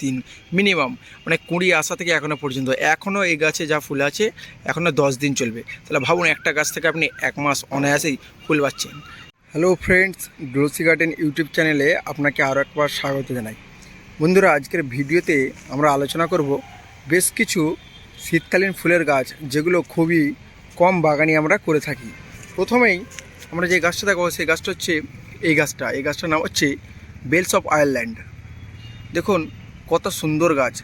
দিন মিনিমাম মানে কুড়ি আসা থেকে এখনও পর্যন্ত। এখনও এই গাছে যা ফুল আছে এখনও দশ দিন চলবে। তাহলে ভাবুন, একটা গাছ থেকে আপনি এক মাস অনায়াসেই ফুল পাচ্ছেন। Hello friends glossy garden YouTube চ্যানেলে আপনাকে আরও একবার স্বাগত জানাই। বন্ধুরা, আজকের ভিডিওতে আমরা আলোচনা করব বেশ কিছু শীতকালীন ফুলের গাছ, যেগুলো খুবই কম বাগানি আমরা করে থাকি। প্রথমেই আমরা যে গাছটা দেখো সেই গাছটা হচ্ছে, এই গাছটা, এই গাছটার নাম হচ্ছে বেলস অফ আয়ারল্যান্ড দেখুন কত সুন্দর গাছ।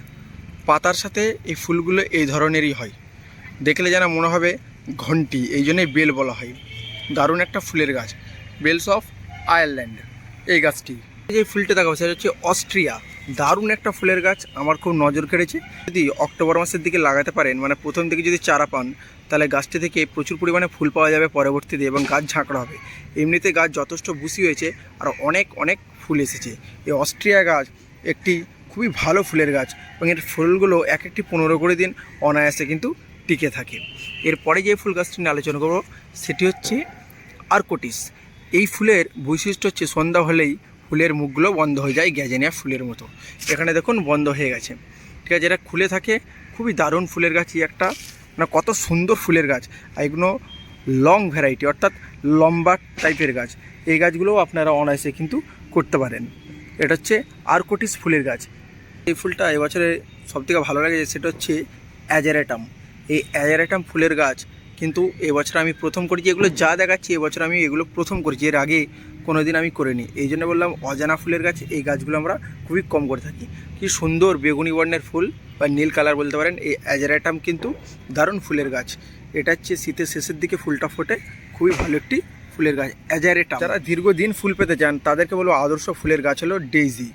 পাতার সাথে এই ফুলগুলো এই ধরনেরই হয়। দেখলে যেন মনে হবে ঘন্টি, এই জন্যই বেল বলা হয়। দারুণ একটা ফুলের গাছ। বেলস অফ আয়ারল্যান্ড, এই গাছটি। যে ফুলটা দেখাবো, সেটা হচ্ছে অস্ট্রিয়া। দারুণ একটা ফুলের গাছ, আমার খুব নজর কেড়েছে। যদি অক্টোবর মাসের দিকে লাগাতে পারেন মানে প্রথম দিকে যদি চারা পান, তাহলে গাছটি থেকে প্রচুর পরিমাণে ফুল পাওয়া যাবে পরবর্তীতে এবং গাছ ঝাঁকড়া হবে। এমনিতে গাছ যথেষ্ট বুসি হয়েছে, আর অনেক অনেক ফুল এসেছে। এই অস্ট্রিয়া গাছ একটি খুবই ভালো ফুলের গাছ এবং এর ফুলগুলো এক একটি পনেরো করে দিন অনায়াসে কিন্তু টিকে থাকে। এরপরে যে ফুল গাছটি নিয়ে আলোচনা করব, সেটি হচ্ছে আর্কোটিস। এই ফুলের বৈশিষ্ট্য হচ্ছে, সন্ধ্যা হলেই ফুলের মুখগুলো বন্ধ হয়ে যায় গ্যাজেনিয়া ফুলের মতো। এখানে দেখুন, বন্ধ হয়ে গেছে। ঠিক আছে এটা খুলে থাকে, খুবই দারুণ ফুলের গাছই একটা। মানে কত সুন্দর ফুলের গাছ। এগুলো লং ভ্যারাইটি অর্থাৎ লম্বা টাইপের গাছ। এই গাছগুলোও আপনারা অনায়াসে কিন্তু করতে পারেন। এটা হচ্ছে আর্কোটিস ফুলের গাছ। এই ফুলটা এবছরে সবথেকে ভালো লাগে সেটা হচ্ছে অ্যাজারেটাম। এই অ্যাজারেটাম ফুলের গাছ কিন্তু এবছর আমি প্রথম করেছি, এগুলো যা দেখাচ্ছি এবছর আমি এগুলো প্রথম করেছি, এর আগে কোনো দিন আমি করিনি। এই জন্য বললাম অজানা ফুলের গাছ, এই গাছগুলো আমরা খুবই কম করে থাকি। কি সুন্দর বেগুনি বর্ণের ফুল বা নীল কালার বলতে পারেন, এই অ্যাজারেটাম কিন্তু দারুণ ফুলের গাছ। এটা হচ্ছে শীতের শেষের দিকে ফুলটা ফোটে, খুবই ভালো একটি ফুলের গাছ, অ্যাজারেটাম। যারা দীর্ঘদিন ফুল পেতে চান, তাদেরকে বলব আদর্শ ফুলের গাছ হলো ডেইজি।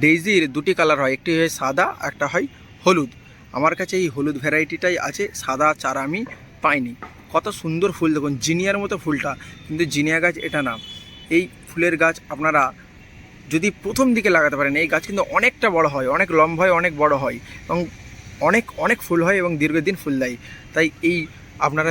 ডেইজির দুটি কালার হয়, একটি হয় সাদা, একটা হয় হলুদ। আমার কাছে এই হলুদ ভ্যারাইটিটাই আছে, সাদা চারা আমি পাইনি। কত সুন্দর ফুল, দেখুন, জিনিয়ার মতো ফুলটা, কিন্তু জিনিয়া গাছ এটা না। এই ফুলের গাছ আপনারা যদি প্রথম দিকে লাগাতে পারেন, এই গাছ কিন্তু অনেকটা বড় হয়, অনেক লম্বা হয়, অনেক বড় হয় এবং অনেক অনেক ফুল হয় এবং দীর্ঘদিন ফুল দেয়। তাই এই আপনারা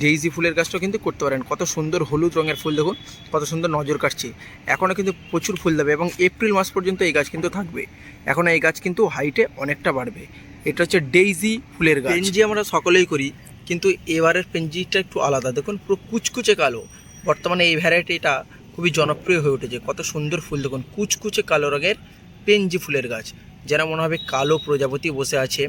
ডেইজি ফুলের গাছটাও কিন্তু করতে পারেন। কত সুন্দর হলুদ রঙের ফুল দেখুন, কত সুন্দর নজর কাটছে। এখনও কিন্তু প্রচুর ফুল দেবে এবং এপ্রিল মাস পর্যন্ত এই গাছ কিন্তু থাকবে। এখন এই গাছ কিন্তু হাইটে অনেকটা বাড়বে। এটা হচ্ছে ডেইজি ফুলের গাছ। পেনজি আমরা সকলেই করি, কিন্তু এবারের পেনজিটা একটু আলাদা। দেখুন, পুরো কুচকুচে কালো। বর্তমানে এই ভ্যারাইটিটা খুবই জনপ্রিয় হয়ে উঠেছে। কত সুন্দর ফুল দেখুন, কুচকুচে কালো রঙের পেনজি ফুলের গাছ। যেন মনে হবে কালো প্রজাপতি বসে আছে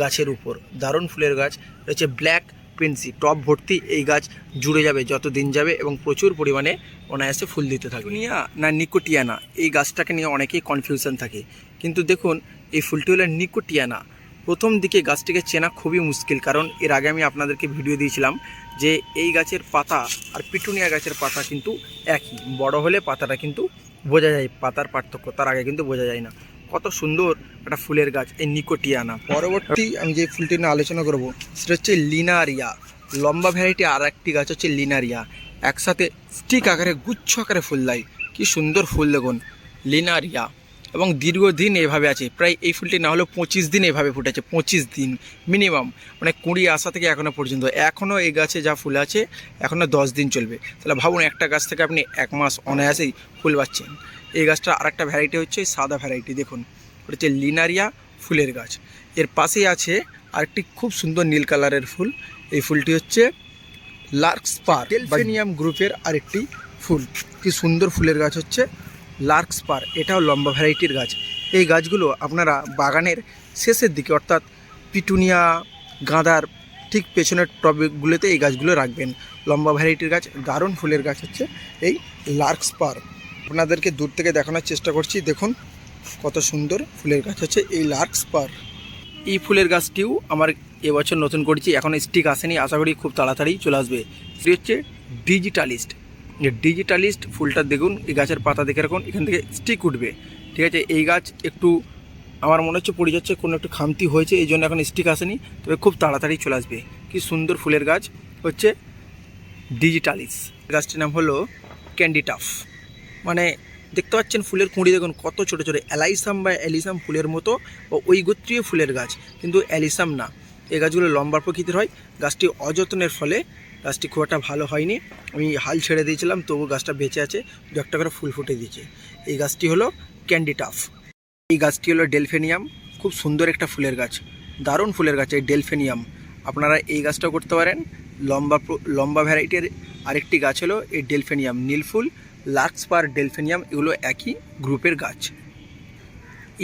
গাছের উপর। দারুণ ফুলের গাছ। রয়েছে ব্ল্যাক পেন্সি টপ ভর্তি, এই গাছ জুড়ে যাবে, যত দিন যাবে এবং প্রচুর পরিমাণে অনায়াসে ফুল দিতে থাকবে। নিয়া না নিকোটিয়ানা এই গাছটাকে নিয়ে অনেকেই কনফিউশন থাকে। কিন্তু দেখুন, এই ফুলটি হলো নিকোটিয়ানা প্রথম দিকে গাছটিকে চেনা খুবই মুশকিল, কারণ এর আগে আমি আপনাদেরকে ভিডিও দিয়েছিলাম যে এই গাছের পাতা আর পিটুনিয়া গাছের পাতা কিন্তু একই। বড় হলে পাতাটা কিন্তু বোঝা যায়, পাতার পার্থক্য, তার আগে কিন্তু বোঝা যায় না। কত সুন্দর একটা ফুলের গাছ, এই নিকোটিয়ানা। পরবর্তী আমি যে ফুলটি নিয়ে আলোচনা করব, সেটা হচ্ছে লিনারিয়া। লম্বা ভ্যারাইটি আর একটি গাছ হচ্ছে লিনারিয়া। একসাথে স্টিক আকারে, গুচ্ছ আকারে ফুল দেয়। কী সুন্দর ফুল দেখুন, লিনারিয়া। এবং দীর্ঘদিন এভাবে আছে। প্রায় এই ফুলটি না হলেও পঁচিশ দিন এভাবে ফুটেছে পঁচিশ দিন মিনিমাম। মানে কুড়ি আসা থেকে এখনও পর্যন্ত। এখনও এই গাছে যা ফুল আছে এখনও দশ দিন চলবে। তাহলে ভাবুন একটা গাছ থেকে আপনি এক মাস অনায়াসেই ফুল পাচ্ছেন। এই গাছটা আরেকটা ভ্যারাইটি হচ্ছে সাদা ভ্যারাইটি দেখুন ওটা হচ্ছে লিনারিয়া ফুলের গাছ। এর পাশেই আছে আরেকটি খুব সুন্দর নীল কালারের ফুল। এই ফুলটি হচ্ছে লার্কস্পার ডেলফেনিয়াম গ্রুপের আরেকটি ফুল। কি সুন্দর ফুলের গাছ হচ্ছে। লার্কস্পার এটাও লম্বা ভ্যারাইটির গাছ। এই গাছগুলো আপনারা বাগানের শেষের দিকে, অর্থাৎ পিটুনিয়া, গাঁদার ঠিক পেছনের টবগুলোতে এই গাছগুলো রাখবেন। লম্বা ভ্যারাইটির গাছ, দারুণ ফুলের গাছ হচ্ছে এই লার্কস্পার আপনাদেরকে দূর থেকে দেখানোর চেষ্টা করছি। দেখুন কত সুন্দর ফুলের গাছ হচ্ছে এই লার্কস্পার এই ফুলের গাছটিও আমার এবছর নতুন করেছি, এখন স্টিক আসেনি। আশা করি খুব তাড়াতাড়ি চলে আসবে। সেটি হচ্ছে ডিজিটালিস্ট। ডিজিটালিস্ট ফুলটা দেখুন, এই গাছের পাতা দেখে রাখুন, এখান থেকে স্টিক উঠবে। ঠিক আছে? এই গাছ একটু, আমার মনে হচ্ছে পড়ে যাচ্ছে, কোনো একটু খামতি হয়েছে, এই জন্য এখন স্টিক আসেনি। তবে খুব তাড়াতাড়ি চলে আসবে। কি সুন্দর ফুলের গাছ হচ্ছে ডিজিটালিস। গাছটির নাম হলো ক্যান্ডিটাফ। মানে দেখতে পাচ্ছেন ফুলের কুঁড়ি, দেখুন কত ছোট ছোট অ্যালাইসাম বা অ্যালিসাম ফুলের মতো বা ওই গোত্রীয় ফুলের গাছ। কিন্তু অ্যালিসাম না। এই গাছগুলো লম্বা প্রকৃতির হয়, গাছটি অযত্নের ফলে গাছটি খুব একটা ভালো হয়নি। আমি হাল ছেড়ে দিয়েছিলাম তবু গাছটা বেঁচে আছে। দু একটা করে ফুল ফুটে দিয়েছে। এই গাছটি হলো ক্যান্ডিটাফ এই গাছটি হলো ডেলফেনিয়াম খুব সুন্দর একটা ফুলের গাছ। দারুণ ফুলের গাছ এই ডেলফেনিয়াম আপনারা এই গাছটাও করতে পারেন। লম্বা লম্বা ভ্যারাইটির আরেকটি গাছ হলো এই ডেলফেনিয়াম নীলফুল লাক্স পার ডেলফেনিয়াম এগুলো একই গ্রুপের গাছ।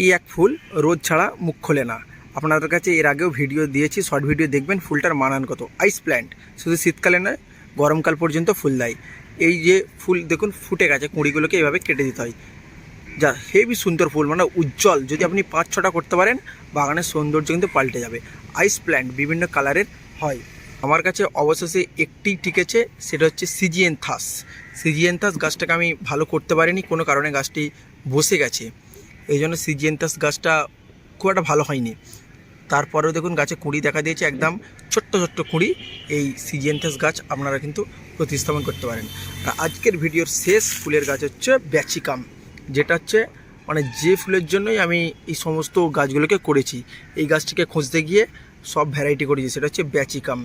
এই এক ফুল রোদ ছাড়া মুখ খোলে না। আপনাদের কাছে এর আগেও ভিডিও দিয়েছি শর্ট ভিডিও দেখবেন, ফুলটার মানান কত। আইস প্ল্যান্ট শুধু শীতকালে নয়, গরমকাল পর্যন্ত ফুল দেয়। এই যে ফুল, দেখুন, ফুটে গেছে, কুঁড়িগুলোকে এভাবে কেটে দিতে হয়। যা হেভি সুন্দর ফুল মানে উজ্জ্বল, যদি আপনি পাঁচ ছটা করতে পারেন, বাগানের সৌন্দর্য কিন্তু পাল্টে যাবে। আইস প্ল্যান্ট বিভিন্ন কালারের হয়। আমার কাছে অবশেষে একটি টিকেছে সেটা হচ্ছে সিজিয়েন্থাস সিজিয়েন্থাস গাছটাকে আমি ভালো করতে পারিনি, কোনো কারণে গাছটি বসে গেছে। এই জন্য সিজিয়েন্থাস গাছটা খুব একটা ভালো হয়নি। তারপরেও দেখুন গাছে কুঁড়ি দেখা দিয়েছে, একদম ছোট্ট ছোট্ট কুঁড়ি। এই সিজিয়েন্থাস গাছ আপনারা কিন্তু প্রতিস্থাপন করতে পারেন। আর আজকের ভিডিওর শেষ ফুলের গাছ হচ্ছে ব্যাচিকাম, যেটা হচ্ছে মানে যে ফুলের জন্যই আমি এই সমস্ত গাছগুলোকে করেছি, এই গাছটিকে খুঁজতে গিয়ে সব ভ্যারাইটি করেছি, সেটা হচ্ছে ব্যাচিকাম।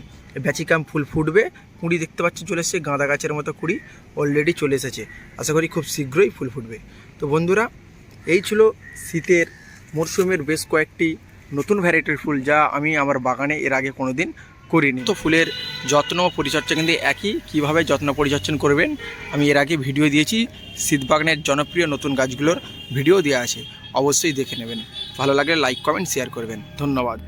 ব্যাচিকাম ফুল ফুটবে, কুঁড়ি দেখতে পাচ্ছি চলে এসেছে, গাঁদা গাছের মতো কুঁড়ি অলরেডি চলে এসেছে। আশা করি খুব শীঘ্রই ফুল ফুটবে। তো বন্ধুরা, এই ছিল শীতের মরশুমের বেশ কয়েকটি নতুন ভ্যারাইটির ফুল যা আমি আমার বাগানে এর আগে কোনো দিন করিনি। তো ফুলের যত্ন পরিচর্যা কিন্তু একই, কীভাবে যত্ন পরিচর্যা করবেন? আমি এর আগে ভিডিও দিয়েছি শীত বাগানের জনপ্রিয় নতুন গাছগুলোর ভিডিও দেওয়া আছে, অবশ্যই দেখে নেবেন। ভালো লাগলে লাইক কমেন্ট শেয়ার করবেন। ধন্যবাদ।